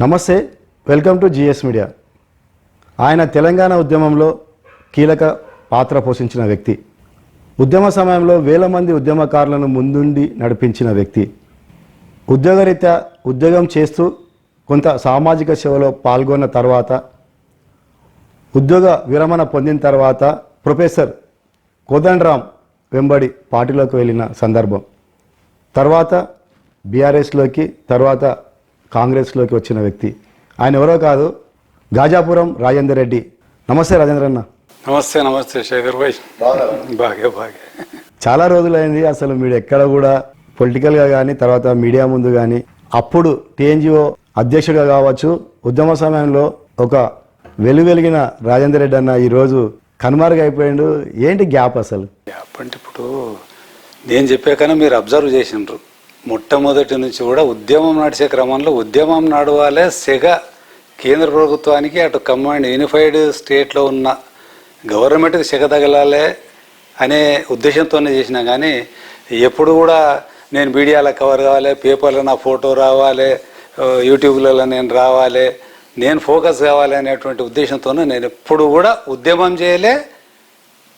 నమస్తే welcome to GS media. ఆయన తెలంగాణ ఉద్యమంలో కీలక పాత్ర పోషించిన వ్యక్తి. ఉద్యమ సమయంలో వేల మంది ఉద్యమకారులను ముందుండి నడిపించిన వ్యక్తి. ఉద్యోగరీత్యా ఉద్యోగం చేస్తూ కొంత సామాజిక సేవలో పాల్గొన్న తర్వాత ఉద్యోగ విరమణ పొందిన తర్వాత ప్రొఫెసర్ కోదండరామ్ వెంబడి పార్టీలోకి వెళ్ళిన సందర్భం. తర్వాత బీఆర్ఎస్లోకి తర్వాత కాంగ్రెస్లోకి వచ్చిన వ్యక్తి. ఆయన ఎవరో కాదు గాజాపురం రాజేందర్ రెడ్డి. నమస్తే రాజేంద్ర అన్న నమస్తే నమస్తే శేఖర్ భాయ్. బాగా బాగా. చాలా రోజులైంది అసలు మీరు ఎక్కడ కూడా పొలిటికల్గా కానీ తర్వాత మీడియా ముందు కానీ అప్పుడు టీఎన్జిఓ అధ్యక్షుడిగా కావచ్చు ఉద్యమ సమయంలో ఒక వెలువెలిగిన రాజేందర్ రెడ్డి అన్న ఈరోజు కనుమరుగైపోయిండు ఏంటి గ్యాప్ అసలు? అంటే ఇప్పుడు నేను చెప్పాకనే మీరు అబ్జర్వ్ చేసిండ్రు. మొట్టమొదటి నుంచి కూడా ఉద్యమం నడిచే క్రమంలో ఉద్యమం నడవాలే సెగ కేంద్ర ప్రభుత్వానికి అటు కమాండ్ యూనిఫైడ్ స్టేట్లో ఉన్న గవర్నమెంట్కి సెగ తగలాలే అనే ఉద్దేశంతోనే చేసినా కానీ ఎప్పుడు కూడా నేను మీడియాలో కవర్ కావాలి పేపర్లో నా ఫోటో రావాలి యూట్యూబ్లలో నేను రావాలి నేను ఫోకస్ కావాలి అనేటువంటి ఉద్దేశంతోనే నేను ఎప్పుడు కూడా ఉద్యమం చేయలే.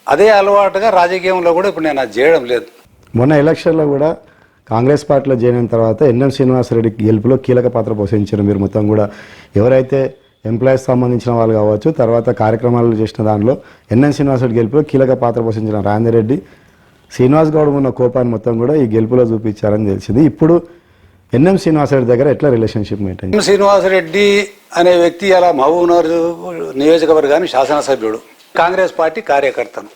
అదే అలవాటుగా రాజకీయంలో కూడా ఇప్పుడు నేను అది చేయడం లేదు. మొన్న ఎలక్షన్లో కూడా కాంగ్రెస్ పార్టీలో చేరిన తర్వాత ఎన్ఎం శ్రీనివాసరెడ్డి గెలుపులో కీలక పాత్ర పోషించారు మీరు మొత్తం కూడా. ఎవరైతే ఎంప్లాయీస్ సంబంధించిన వాళ్ళు కావచ్చు తర్వాత కార్యక్రమాలు చేసిన దానిలో ఎన్ఎం శ్రీనివాసరెడ్డి గెలుపులో కీలక పాత్ర పోషించిన రాజేందర్ రెడ్డి శ్రీనివాస్ గౌడ్ ఉన్న కోపాన్ని మొత్తం కూడా ఈ గెలుపులో చూపించారని తెలిసింది. ఇప్పుడు ఎన్ఎం శ్రీనివాసరెడ్డి దగ్గర ఎట్లా రిలేషన్షిప్ మెయింటైన్ ఎం శ్రీనివాసరెడ్డి అనే వ్యక్తి అలా మహబూబ్నగర్ నియోజకవర్గానికి శాసనసభ్యుడు. కాంగ్రెస్ పార్టీ కార్యకర్తను.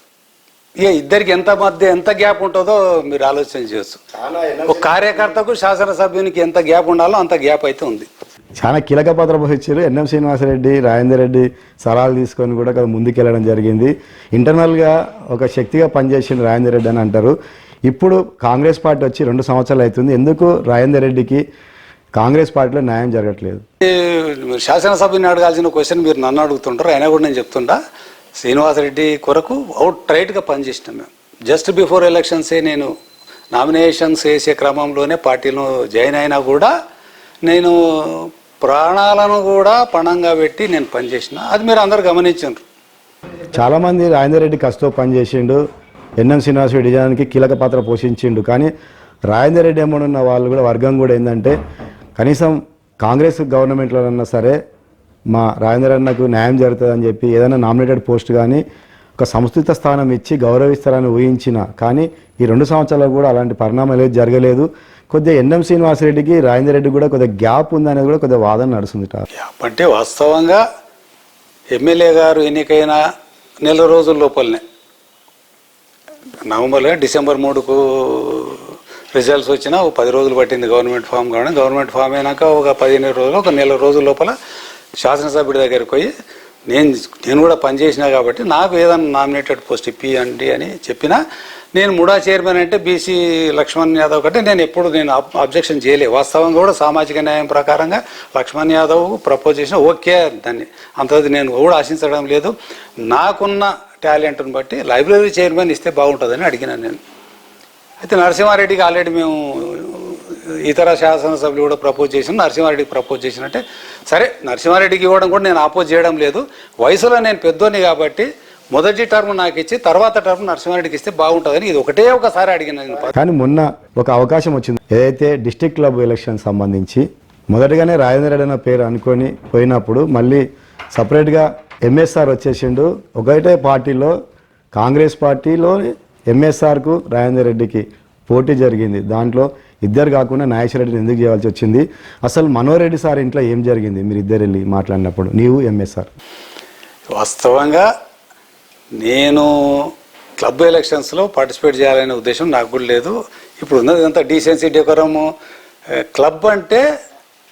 ఇక ఇద్దరికి ఎంత మధ్య ఎంత గ్యాప్ ఉంటుందో మీరు ఆలోచన చేయొచ్చు. ఒక కార్యకర్తకు శాసనసభ్యునికి ఎంత గ్యాప్ ఉండాలో అంత గ్యాప్ అయితే ఉంది. చాలా కీలక పాత్ర పోషించారు ఎన్ఎం శ్రీనివాసరెడ్డి రాజేందర్ రెడ్డి సలహాలు తీసుకొని కూడా కదా ముందుకెళ్ళడం జరిగింది. ఇంటర్నల్గా ఒక శక్తిగా పనిచేసిన రాజేందర్ రెడ్డి అని అంటారు. ఇప్పుడు కాంగ్రెస్ పార్టీ వచ్చి రెండు సంవత్సరాలు అవుతుంది. ఎందుకు రాజేందర్ రెడ్డికి కాంగ్రెస్ పార్టీలో న్యాయం జరగట్లేదు? శాసనసభ్యుని అడగాల్సిన క్వశ్చన్ మీరు నన్ను అడుగుతుంటారు అయినా కూడా నేను చెప్తుంటా. శ్రీనివాసరెడ్డి కొరకు అవుట్ రైట్గా పనిచేసినాం మేము. జస్ట్ బిఫోర్ ఎలక్షన్సే నేను నామినేషన్స్ వేసే క్రమంలోనే పార్టీలో జాయిన్ అయినా కూడా నేను ప్రాణాలను కూడా పణంగా పెట్టి నేను పనిచేసిన. అది మీరు అందరు గమనించారు చాలామంది రాజేందర్ రెడ్డి కష్టం పనిచేసిండు. ఎన్ఎం శ్రీనివాసరెడ్డి నిజానికి కీలక పాత్ర పోషించిండు. కానీ రాజేందర్ రెడ్డి ఏమనున్న వాళ్ళు కూడా వర్గం కూడా ఏంటంటే కనీసం కాంగ్రెస్ గవర్నమెంట్లో అన్నా సరే మా రాజేంద్ర అన్నకు న్యాయం జరుగుతుందని చెప్పి ఏదైనా నామినేటెడ్ పోస్ట్ కానీ ఒక సంస్థిత స్థానం ఇచ్చి గౌరవిస్తారని ఊహించిన. కానీ ఈ రెండు సంవత్సరాలు కూడా అలాంటి పరిణామాలు ఏది జరగలేదు. కొద్దిగా ఎన్ఎం శ్రీనివాసరెడ్డికి రాజేంద్ర రెడ్డి కూడా కొద్దిగా గ్యాప్ ఉందనేది కూడా కొద్దిగా వాదన నడుస్తుంది గ్యాప్ అంటే వాస్తవంగా ఎమ్మెల్యే గారు ఎన్నికైన నెల రోజుల లోపలనే. నవంబర్లో డిసెంబర్ మూడుకు రిజల్ట్స్ వచ్చినా ఒక పది రోజులు పట్టింది గవర్నమెంట్ ఫామ్ కావడం. గవర్నమెంట్ ఫామ్ అయినాక ఒక పదిహేను రోజులు ఒక నెల రోజుల లోపల శాసనసభ్యుడి దగ్గరికి పోయి నేను నేను కూడా పనిచేసినా కాబట్టి నాకు ఏదైనా నామినేటెడ్ పోస్ట్ ఇప్పియండి అని చెప్పినా నేను ముడా చైర్మన్ అంటే బీసీ లక్ష్మణ్ యాదవ్ కంటే నేను ఎప్పుడు నేను అబ్జెక్షన్ చేయలే. వాస్తవంగా కూడా సామాజిక న్యాయం ప్రకారంగా లక్ష్మణ్ యాదవ్ ప్రపోజ్ చేసిన ఓకే దాన్ని. అంతది నేను కూడా ఆశించడం లేదు. నాకున్న టాలెంట్ని బట్టి లైబ్రరీ చైర్మన్ ఇస్తే బాగుంటుందని అడిగినాను నేను. అయితే నరసింహారెడ్డికి ఆల్రెడీ మేము ఇతర శాసనసభ్యులు కూడా ప్రపోజ్ చేసిన నరసింహారెడ్డికి ప్రపోజ్ చేసినట్టే. సరే నరసింహారెడ్డికి ఇవ్వడం కూడా నేను ఆపోజ్ చేయడం లేదు. వయసులో నేను పెద్దోని కాబట్టి మొదటి టర్మ్ నాకు ఇచ్చి తర్వాత టర్మ్ నరసింహారెడ్డికి ఇస్తే బాగుంటుందని ఇది ఒకటే ఒకసారి అడిగిన కానీ మొన్న ఒక అవకాశం వచ్చింది. ఏదైతే డిస్టిక్ క్లబ్ ఎలక్షన్ సంబంధించి మొదటగానే రాజేంద్ర రెడ్డి అన్న పేరు అనుకొని పోయినప్పుడు మళ్ళీ సపరేట్గా ఎంఎస్ఆర్ వచ్చేసిండు. ఒకటే పార్టీలో కాంగ్రెస్ పార్టీలో ఎంఎస్ఆర్కు రాజేందర్ రెడ్డికి పోటీ జరిగింది. దాంట్లో ఇద్దరు కాకుండా నాగేశ్వరరెడ్డిని ఎందుకు చేయాల్సి వచ్చింది? అసలు మనోరెడ్డి సార్ ఇంట్లో ఏం జరిగింది? మీరు ఇద్దరు వెళ్ళి మాట్లాడినప్పుడు. నీవు ఎంఎస్ఆర్ వాస్తవంగా నేను క్లబ్ ఎలక్షన్స్లో పార్టిసిపేట్ చేయాలనే ఉద్దేశం నాకు కూడా లేదు. ఇప్పుడు ఉన్నది ఇదంతా డీసెన్సీ డెకోరము. క్లబ్ అంటే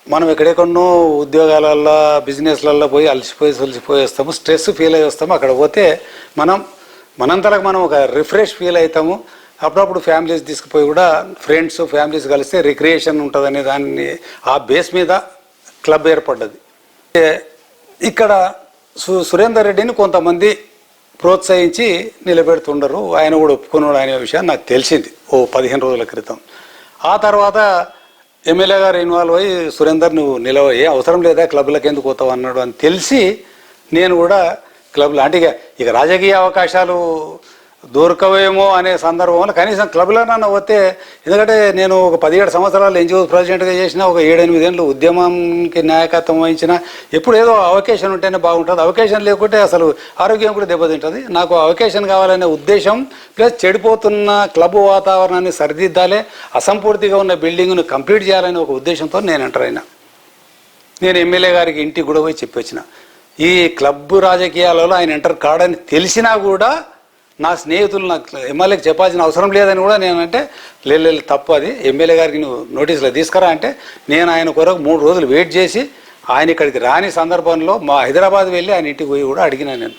మనం ఎక్కడెక్కడో ఉద్యోగాలల్లో బిజినెస్లలో పోయి అలసిపోయి అలసిపోయి వస్తాము స్ట్రెస్ ఫీల్ అయ్యి వస్తాము. అక్కడ పోతే మనం మనంతలకు మనం ఒక రిఫ్రెష్ ఫీల్ అవుతాము. అప్పుడప్పుడు ఫ్యామిలీస్ తీసుకుపోయి కూడా ఫ్రెండ్స్ ఫ్యామిలీస్ కలిస్తే రిక్రియేషన్ ఉంటుందనే దాన్ని ఆ బేస్ మీద క్లబ్ ఏర్పడ్డది. ఇక్కడ సు సురేందర్ రెడ్డిని కొంతమంది ప్రోత్సహించి నిలబెడుతుండరు. ఆయన కూడా ఒప్పుకున్నాడు అనే విషయం నాకు తెలిసింది ఓ పదిహేను రోజుల క్రితం. ఆ తర్వాత ఎమ్మెల్యే గారు ఇన్వాల్వ్ అయ్యి సురేందర్ నువ్వు నిలవ ఏ అవసరం లేదా క్లబ్లకు ఎందుకు పోతావు అన్నాడు అని తెలిసి నేను కూడా క్లబ్లో అంటే ఇక రాజకీయ అవకాశాలు దొరకవేమో అనే సందర్భంలో కనీసం క్లబ్లో నన్ను వస్తే ఎందుకంటే నేను ఒక పదిహేడు సంవత్సరాలు ఎన్జిఓ ప్రెసిడెంట్గా చేసిన ఒక ఏడెనిమిది ఏళ్ళు ఉద్యమంకి నాయకత్వం వహించిన ఎప్పుడు ఏదో అవకేషన్ ఉంటేనే బాగుంటుంది. అవకేషన్ లేకుంటే అసలు ఆరోగ్యం కూడా దెబ్బతింటుంది. నాకు అవకేషన్ కావాలనే ఉద్దేశం ప్లస్ చెడిపోతున్న క్లబ్ వాతావరణాన్ని సరిదిద్దాలి అసంపూర్తిగా ఉన్న బిల్డింగ్ను కంప్లీట్ చేయాలనే ఒక ఉద్దేశంతో నేను ఎంటర్ అయినా. నేను ఎమ్మెల్యే గారికి ఇంటికి కూడా పోయి చెప్పొచ్చిన. ఈ క్లబ్ రాజకీయాలలో ఆయన ఎంటర్ కాడని తెలిసినా కూడా నా స్నేహితులు నాకు ఎమ్మెల్యేకి చెప్పాల్సిన అవసరం లేదని కూడా నేను అంటే లేదు తప్పు అది. ఎమ్మెల్యే గారికి నువ్వు నోటీసులు తీసుకురా అంటే నేను ఆయన కొరకు మూడు రోజులు వెయిట్ చేసి ఆయన ఇక్కడికి రాని సందర్భంలో మా హైదరాబాద్ వెళ్ళి ఆయన ఇంటికి పోయి కూడా అడిగినా నేను.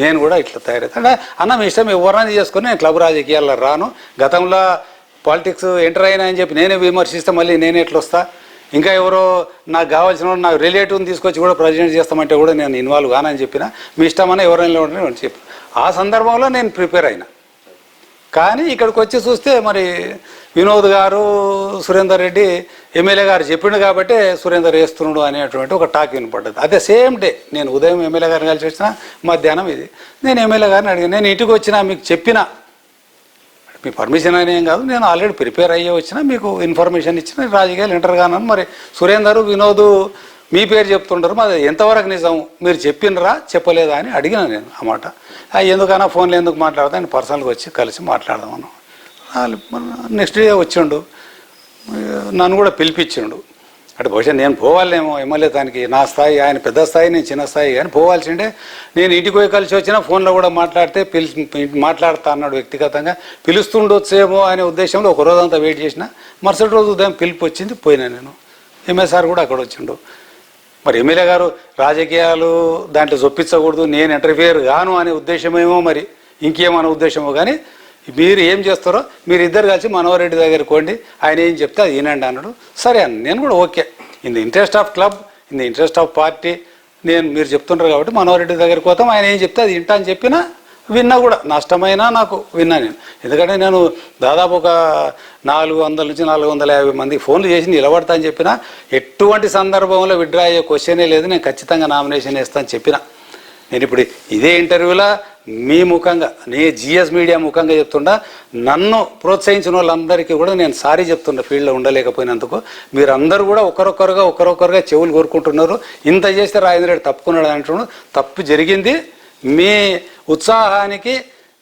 నేను కూడా ఇట్లా తయారైతే అన్న మీ ఇష్టం ఎవరైనా చేసుకుని నేను క్లబ్ రాజకీయాల్లో రాను. గతంలో పాలిటిక్స్ ఎంటర్ అయినా అని చెప్పి నేనే విమర్శిస్తే మళ్ళీ నేనే ఎట్లా వస్తా? ఇంకా ఎవరో నాకు కావాల్సిన వాడు నాకు రిలేటివ్ని తీసుకొచ్చి కూడా ప్రెసిడెంట్ చేస్తామంటే కూడా నేను ఇన్వాల్వ్ కానని చెప్పిన. మీ ఇష్టమని ఎవరైనా ఉంటే అని చెప్పి ఆ సందర్భంలో నేను ప్రిపేర్ అయినా. కానీ ఇక్కడికి వచ్చి చూస్తే మరి వినోద్ గారు సురేందర్ రెడ్డి ఎమ్మెల్యే గారు చెప్పిండు కాబట్టి సురేందర్ వేస్తున్నాడు అనేటువంటి ఒక టాక్ వినపడ్డది. అదే సేమ్ డే నేను ఉదయం ఎమ్మెల్యే గారిని కలిసి వచ్చిన మధ్యాహ్నం ఇది. నేను ఎమ్మెల్యే గారిని అడిగాను నేను ఇంటికి వచ్చిన మీకు చెప్పిన మీ పర్మిషన్ అని ఏం కాదు నేను ఆల్రెడీ ప్రిపేర్ అయ్యే వచ్చిన మీకు ఇన్ఫర్మేషన్ ఇచ్చిన రాజకీయాలు ఇంటర్ కానని మరి సురేందర్ వినోద్ మీ పేరు చెప్తుంటారు మాది ఎంతవరకు నిజం మీరు చెప్పినరా చెప్పలేదా అని అడిగిన నేను ఆ మాట. ఎందుకన్నా ఫోన్లో ఎందుకు మాట్లాడదా ఆయన పర్సనల్గా వచ్చి కలిసి మాట్లాడదామను నెక్స్ట్ డే వచ్చిండు. నన్ను కూడా పిలిపించిండు. అంటే బహుశా నేను పోవాలేమో ఎమ్మెల్యే దానికి నా స్థాయి ఆయన పెద్ద స్థాయి నేను చిన్న స్థాయి కానీ పోవాల్సిండే. నేను ఇంటికి పోయి కలిసి వచ్చినా ఫోన్లో కూడా మాట్లాడితే పిలిచి మాట్లాడతా అన్నాడు వ్యక్తిగతంగా. పిలుస్తుండొచ్చేమో అనే ఉద్దేశంలో ఒక రోజంతా వెయిట్ చేసిన మరుసటి రోజు ఉదయం పిలుపు వచ్చింది పోయినా నేను. ఎంఎస్ఆర్ కూడా అక్కడ వచ్చిండు. మరి ఎమ్మెల్యే గారు రాజకీయాలు దాంట్లో చొప్పించకూడదు నేను ఇంటర్ఫియర్ గాను అనే ఉద్దేశమేమో మరి ఇంకేమనే ఉద్దేశమో కానీ మీరు ఏం చేస్తారో మీరు ఇద్దరు కలిసి మనోహరెడ్డి రెడ్డి కొండి కోండి ఆయన ఏం చెప్తే అది వినండి అన్నాడు. సరే అన్న నేను కూడా okay. In the interest of club in the interest of party నేను మీరు చెప్తుంటారు కాబట్టి మనోహరెడ్డి దగ్గరికి పోతాం ఆయన ఏం చెప్తే అది వింటా అని చెప్పినా విన్నా కూడా నష్టమైనా నాకు విన్నా నేను. ఎందుకంటే నేను దాదాపు ఒక నాలుగు వందల నుంచి నాలుగు వందల యాభై మందికి ఫోన్లు చేసి నిలబడతా అని చెప్పిన ఎటువంటి సందర్భంలో విడ్రా అయ్యే క్వశ్చనే లేదు నేను ఖచ్చితంగా నామినేషన్ వేస్తాను చెప్పిన. నేను ఇప్పుడు ఇదే ఇంటర్వ్యూలో మీ ముఖంగా నే జిఎస్ మీడియా ముఖంగా చెప్తుండా నన్ను ప్రోత్సహించిన వాళ్ళందరికీ కూడా నేను సారీ చెప్తున్నా ఫీల్డ్లో ఉండలేకపోయినందుకు. మీరందరూ కూడా ఒకరొకరుగా ఒకరొకరుగా చెవులు కోరుకుంటున్నారు. ఇంత చేస్తే రాజేంద్ర రెడ్డి తప్పుకున్నాడు అంటున్నాడు. తప్పు జరిగింది. మీ ఉత్సాహానికి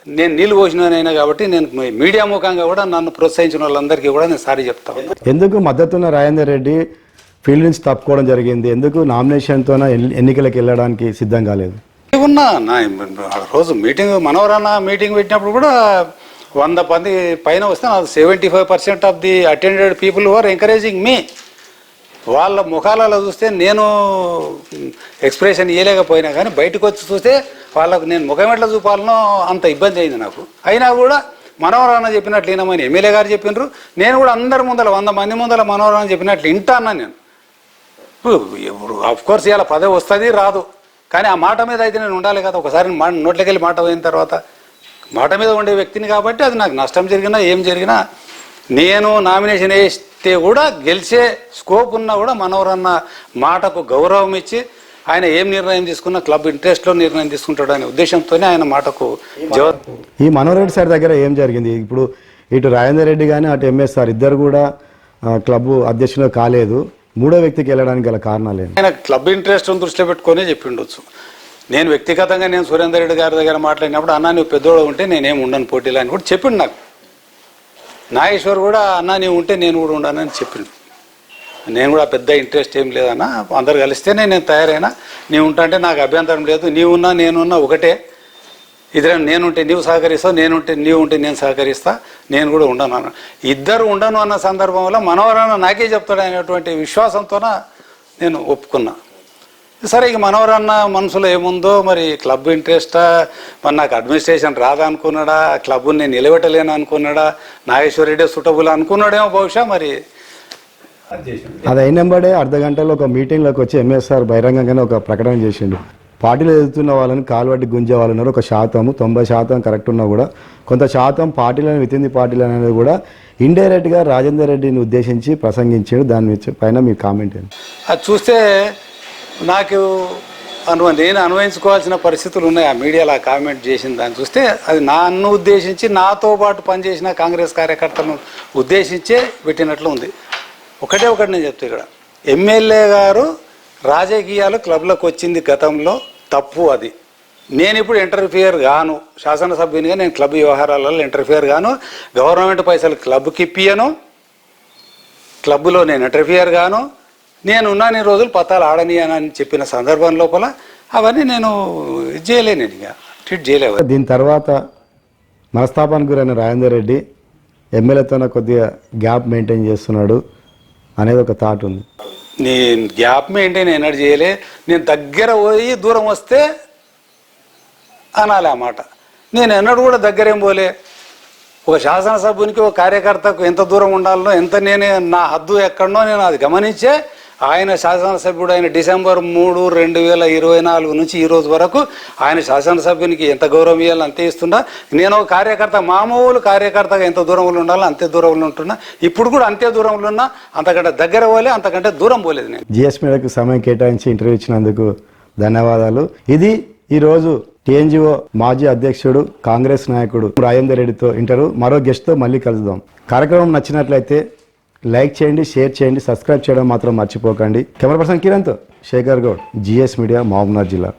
నేను నీళ్ళు పోసినైనా కాబట్టి నేను మీడియా ముఖంగా కూడా నన్ను ప్రోత్సహించిన వాళ్ళందరికీ కూడా నేను సారీ చెప్తాను ఎందుకు మద్దతున్న రాజేందర్ రెడ్డి ఫీల్డ్ నుంచి తప్పుకోవడం జరిగింది? ఎందుకు నామినేషన్తో ఎన్నికలకు వెళ్ళడానికి సిద్ధం కాలేదు? ఉన్నా నా రోజు మీటింగ్ మనవరన్న మీటింగ్ పెట్టినప్పుడు కూడా వంద మంది పైన వస్తే seventy five percent of the attended people were encouraging మీ వాళ్ళ ముఖాలలో చూస్తే నేను ఎక్స్ప్రెషన్ ఇవ్వలేకపోయినా కానీ బయటకు వచ్చి చూస్తే వాళ్ళకు నేను ముఖం ఎట్లా చూపాలనో అంత ఇబ్బంది అయింది నాకు. అయినా కూడా మనోహరాన చెప్పినట్లు వినమని ఎమ్మెల్యే గారు చెప్పినారు నేను కూడా అందరి ముందల వంద మంది ముందల మనోహరాన చెప్పినట్లు వింటా అన్నా నేను. ఇప్పుడు కోర్స్ ఇలా పదవి వస్తుంది రాదు. కానీ ఆ మాట మీద అయితే నేను ఉండాలి కదా. ఒకసారి మా నోట్లోకి వెళ్ళి మాట పోయిన తర్వాత మాట మీద ఉండే వ్యక్తిని కాబట్టి అది నాకు నష్టం జరిగినా ఏం జరిగినా నేను నామినేషన్ వేస్తే కూడా గెలిచే స్కోప్ ఉన్నా కూడా మనవరన్న మాటకు గౌరవం ఇచ్చి ఆయన ఏం నిర్ణయం తీసుకున్నా క్లబ్ ఇంట్రెస్ట్లో నిర్ణయం తీసుకుంటాడు అనే ఉద్దేశంతోనే ఆయన మాటకు ఈ మనోహర్ సార్ దగ్గర ఏం జరిగింది? ఇప్పుడు ఇటు రాజేందర్ రెడ్డి కానీ అటు ఎంఎస్ఆర్ ఇద్దరు కూడా క్లబ్ అధ్యక్షులు కాలేదు. మూడో వ్యక్తికి వెళ్ళడానికి గల కారణాలు ఆయన క్లబ్ ఇంట్రెస్ట్ దృష్టిలో పెట్టుకొని చెప్పిండొచ్చు. నేను వ్యక్తిగతంగా నేను సురేందర్ రెడ్డి గారి దగ్గర మాట్లాడినప్పుడు అన్న నువ్వు పెద్దోడు ఉంటే నేనేం ఉండను పోటీలో అని కూడా చెప్పిండు నాకు. నాగేశ్వర్ కూడా అన్న నేను ఉంటే నేను కూడా ఉండనని చెప్పిండు. నేను కూడా పెద్ద ఇంట్రెస్ట్ ఏం లేదన్న అందరు కలిస్తేనే నేను తయారైనా. నీవు ఉంటా అంటే నాకు అభ్యంతరం లేదు. నీవున్నా నేనున్నా ఒకటే. ఇద్దరం నేనుంటే నీవు సహకరిస్తావు నేనుంటే నీవు ఉంటే నేను సహకరిస్తా నేను కూడా ఉండను అన్న. ఇద్దరు ఉండను అన్న సందర్భంలో మనవరన్న నాకే చెప్తాడు అనేటువంటి విశ్వాసంతోన నేను ఒప్పుకున్నా. సరే ఇక మనవరన్న మనసులో ఏముందో మరి క్లబ్ ఇంట్రెస్టా? మరి నాకు అడ్మినిస్ట్రేషన్ రాదా అనుకున్నాడా క్లబ్ని నేను నిలబెట్టలేను అనుకున్నాడా? నాగేశ్వర రెడ్డి సుటబుల్ అనుకున్నాడేమో బహుశా మరి. అది అయినంబడే అర్ధ గంటలో ఒక మీటింగ్లోకి వచ్చి ఎంఎస్ఆర్ బహిరంగంగానే ఒక ప్రకటన చేసిండు. పార్టీలో ఎదుగుతున్న వాళ్ళని కాలువట్టి గుంజే వాళ్ళు ఉన్నారు. ఒక శాతము తొంభై శాతం కరెక్ట్ ఉన్నా కూడా. కొంత శాతం పార్టీలను విత్ ఇన్ ది పార్టీలు అనేది కూడా ఇండైరెక్ట్గా రాజేందర్ రెడ్డిని ఉద్దేశించి ప్రసంగించాడు. దాని పైన మీ కామెంట్ ఏంటి? అది చూస్తే నాకు అను నేను అనుభవించుకోవాల్సిన పరిస్థితులు ఉన్నాయి. ఆ మీడియాలో ఆ కామెంట్ చేసిన దాన్ని చూస్తే అది నన్ను ఉద్దేశించి నాతో పాటు పనిచేసిన కాంగ్రెస్ కార్యకర్తలను ఉద్దేశించే పెట్టినట్లు ఉంది. ఒకటే ఒకటి నేను చెప్తా ఇక్కడ. ఎమ్మెల్యే గారు రాజకీయాలు క్లబ్లకు వచ్చింది గతంలో తప్పు అది. నేను ఇప్పుడు ఇంటర్ఫియర్ గాను శాసనసభ్యునిగా నేను క్లబ్ వ్యవహారాలలో ఇంటర్ఫియర్ గాను గవర్నమెంట్ పైసలు క్లబ్కి ఇప్పియను క్లబ్లో నేను ఇంటర్ఫియర్ గాను నేను ఉన్నన్ని రోజులు పత్తాలు ఆడనియనని చెప్పిన సందర్భం లోపల అవన్నీ నేను చేయలేను ఇక. ట్రీట్ చేయలేవు దీని తర్వాత మనస్తాపానికి గురైన రాజేందర్ రెడ్డి ఎమ్మెల్యేతోనే కొద్దిగా గ్యాప్ మెయింటైన్ చేస్తున్నాడు అనేది ఒక థాట్ ఉంది. నేను గ్యాప్ మెయింటైన్ ఎన్నడూ చేయలే నేను దగ్గర పోయి దూరం వస్తే అనాలి ఆ మాట. నేను ఎన్నడూ కూడా దగ్గర ఏం పోలే. ఒక శాసనసభ్యునికి ఒక కార్యకర్తకు ఎంత దూరం ఉండాలనో ఎంత నేనే నా హద్దు ఎక్కడనో నేను అది గమనించే ఆయన శాసనసభ్యుడు ఆయన డిసెంబర్ మూడు రెండు వేల ఇరవై నాలుగు నుంచి ఈ రోజు వరకు ఆయన శాసనసభ్యునికి ఎంత గౌరవం ఇవ్వాలో అంతే ఇస్తున్నా. నేను ఒక కార్యకర్త మామూలు కార్యకర్తగా ఎంత దూరంలో ఉండాలో అంతే దూరంలో ఉంటున్నా. ఇప్పుడు కూడా అంతే దూరంలో ఉన్నా అంతకంటే దగ్గర పోలే అంతకంటే దూరం పోలేదు నేను. జిఎస్ మీడియాకు సమయం కేటాయించి ఇంటర్వ్యూ ఇచ్చినందుకు ధన్యవాదాలు. ఇది ఈరోజు టీఎన్జిఓ మాజీ అధ్యక్షుడు కాంగ్రెస్ నాయకుడు రాజేందర్ రెడ్డితో ఇంటర్వ్యూ మరో గెస్ట్తో మళ్ళీ కలుద్దాం. కార్యక్రమం నచ్చినట్లయితే లైక్ చేయండి షేర్ చేయండి సబ్స్క్రైబ్ చేయడం మాత్రం మర్చిపోకండి. కెమెరా పర్సన్ కిరణ్తో శేఖర్ గౌడ్ జిఎస్ మీడియా మహబూబ్నగర్ జిల్లా.